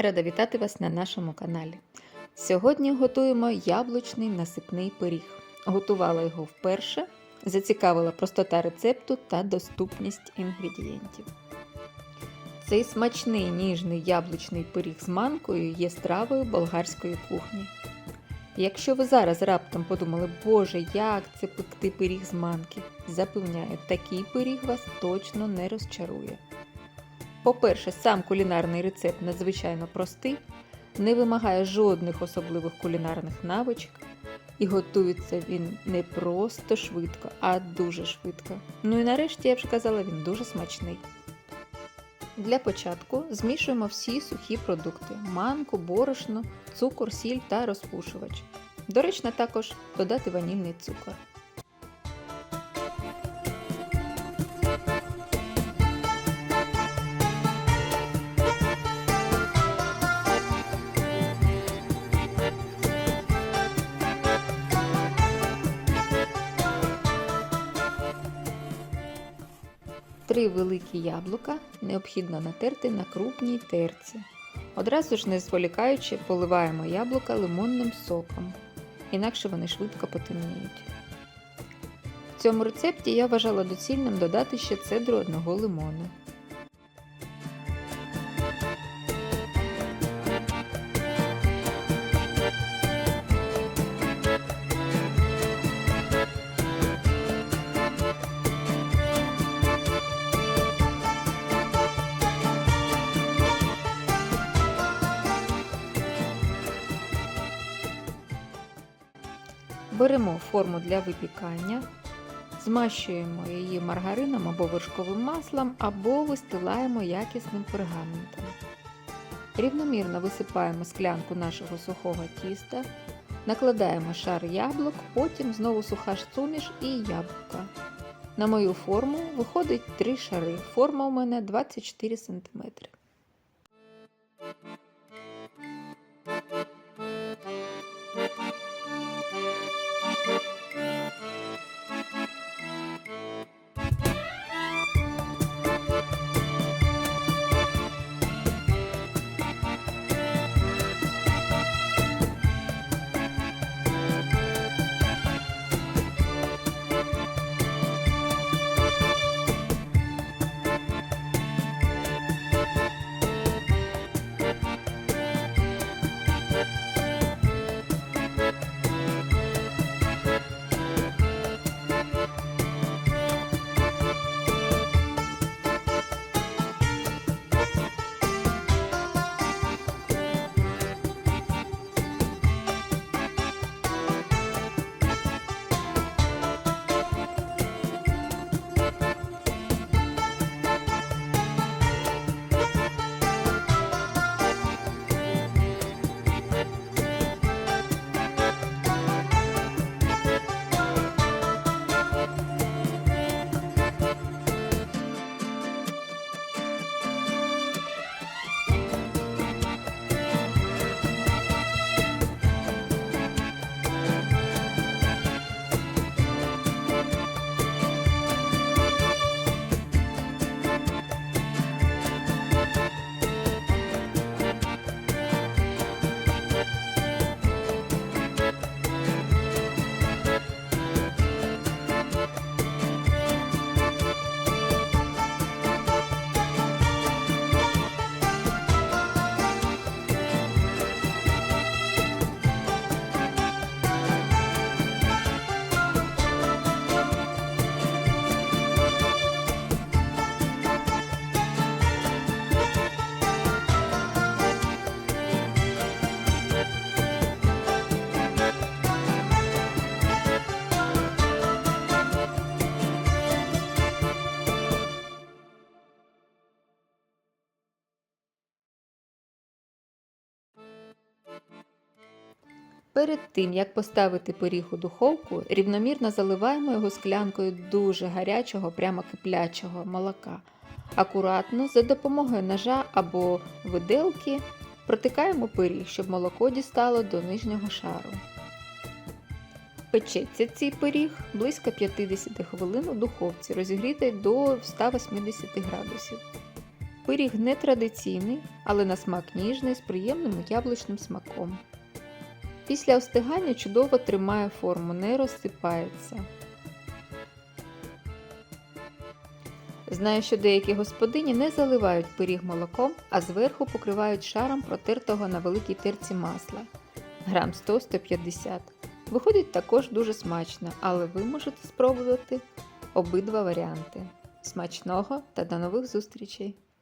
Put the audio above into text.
Рада вітати вас на нашому каналі. Сьогодні готуємо яблучний насипний пиріг. Готувала його вперше, зацікавила простота рецепту та доступність інгредієнтів. Цей смачний ніжний яблучний пиріг з манкою є стравою болгарської кухні. Якщо ви зараз раптом подумали, Боже, як це пекти пиріг з манки, запевняю, такий пиріг вас точно не розчарує. По-перше, сам кулінарний рецепт надзвичайно простий, не вимагає жодних особливих кулінарних навичок, і готується він не просто швидко, а дуже швидко. Ну і нарешті, я вже казала, він дуже смачний. Для початку змішуємо всі сухі продукти: манку, борошно, цукор, сіль та розпушувач. Доречно також додати ванільний цукор. Три великі яблука необхідно натерти на крупній терці. Одразу ж не зволікаючи, поливаємо яблука лимонним соком, інакше вони швидко потемніють. В цьому рецепті я вважала доцільним додати ще цедру одного лимону. Беремо форму для випікання, змащуємо її маргарином або вершковим маслом, або вистилаємо якісним пергаментом. Рівномірно висипаємо склянку нашого сухого тіста, накладаємо шар яблук, потім знову суха суміш і яблука. На мою форму виходить три шари. Форма у мене 24 см. Перед тим, як поставити пиріг у духовку, рівномірно заливаємо його склянкою дуже гарячого, прямо киплячого молока. Акуратно, за допомогою ножа або виделки, протикаємо пиріг, щоб молоко дістало до нижнього шару. Печеться цей пиріг близько 50 хвилин у духовці, розігрітий до 180 градусів. Пиріг не традиційний, але на смак ніжний з приємним яблучним смаком. Після остигання чудово тримає форму, не розсипається. Знаю, що деякі господині не заливають пиріг молоком, а зверху покривають шаром протертого на великій терці масла грам 100-150. Виходить також дуже смачно, але ви можете спробувати обидва варіанти. Смачного та до нових зустрічей!